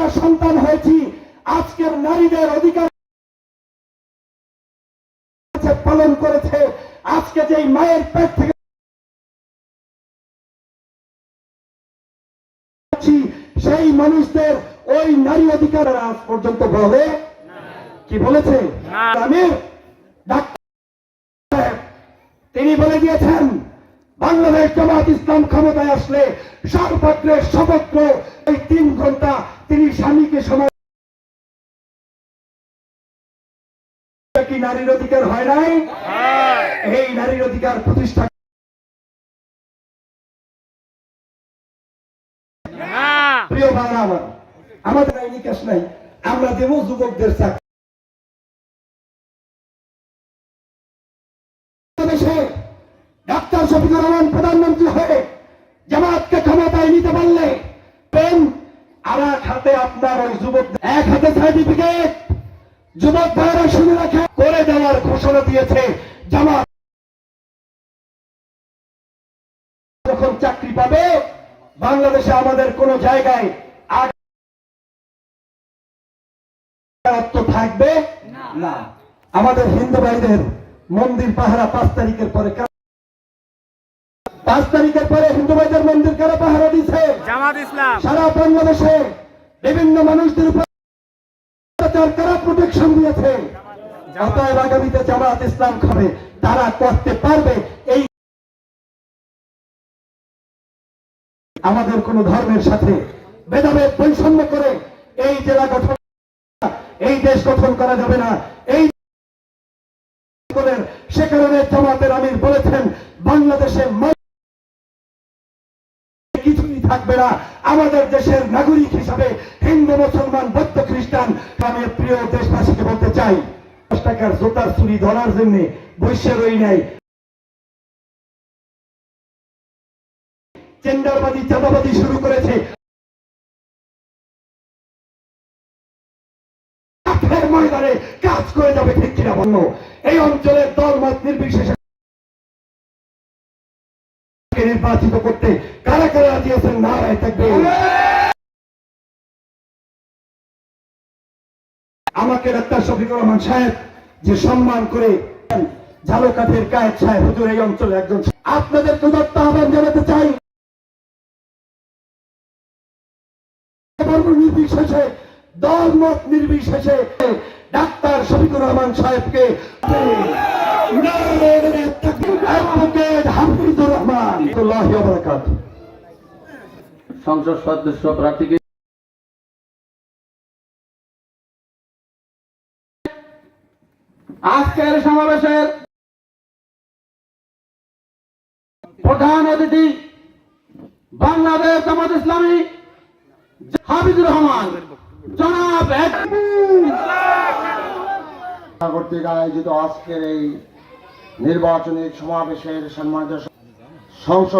আমরা সন্তান হয়েছি আজকের নারীদের অধিকার পালন করেছে। আজকে যেই মায়ের পেট থেকে সেই মানুষদের ওই নারী অধিকার আজ পর্যন্ত বলে কি বলেছে? আমি ডাক্তার তিনি বলে দিয়েছেন বাংলাদেশ জামাত ইসলাম ক্ষমতায় আসলে সর্বত্রে সমগ্র এই তিন ঘণ্টা তিনি স্বামীকে সময় কি নারীর অধিকার হয় নাই? এই নারীর অধিকার প্রতিষ্ঠা প্রিয় ভাইরা আমার আমাদের আইনি কাজ নাই আমরা দেব যুবকদের চাকরি। ডাক্তার শফিকুর রহমান প্রধানমন্ত্রী হয়ে জামাতকে ক্ষমতায় নিতে পারলে পেন আর এক হাতে আপনার ওই যুবক এক হাতে সার্টিফিকেট যুবক ভাইরা শুনে রাখে। করে দেওয়ার ঘোষণা দিয়েছে জামাত। যখন চাকরি পাবে বাংলাদেশে আমাদের কোন জায়গায় থাকবে? না। আমাদের হিন্দু ভাইদের মন্দির পাহারা পাঁচ তারিখের পরে পাঁচ তারিখের পরে হিন্দু ভাইদের মন্দির কারা পাহারা দিচ্ছে জামাত ইসলাম। সারা বাংলাদেশে বিভিন্ন মানুষদের উপর কারা প্রোটেকশন দিয়েছে। অতএব আগামীতে জামাত ইসলাম খাবে। তারা করতে পারবে এই আমাদের কোন ধর্মের সাথে ভেদাভেদ বৈষম্য করে এই জেলা গঠন এই দেশ গঠন করা যাবে না। এই। সে কারণে জামাতের আমির বলেছেন বাংলাদেশে থাকবে না। আমাদের দেশের নাগরিক হিসাবে হিন্দু, মুসলমান, বৌদ্ধ, খ্রিস্টান, আমি প্রিয় দেশবাসীকে বলতে চাই, দশ টাকার জোতার চুরি ধরার জন্য বৈশ্যের রই নাই। চেন্ডারবাদী চাঁদাবাদী শুরু করেছে। ময়দানে কাজ করে যাবে ঠিক কিনা বন্য এই অঞ্চলের দল মত নির্বিশেষে নির্বাচিত করতে আমাকে ডাক্তার শফিকুর রহমান সাহেব যে সম্মান করে ঝালকাঠের কায়েদ সাহেব হুজুর এই অঞ্চলে একজন আপনাদের দুদত্ত আহ্বান জানাতে চাই। নির্বিশেষে দল মত নির্বিশেষে ডাক্তার শফিকুর রহমান সাহেবকে রহমান। সংসদ সদস্য প্রার্থীকে আজকের সমাবেশের প্রধান অতিথি বাংলাদেশ জামাত ইসলামী হাফিজুর রহমান। জনাব কর্তৃক আয়োজিত আজকের এই নির্বাচনী সমাবেশের সম্মানিত সংসদ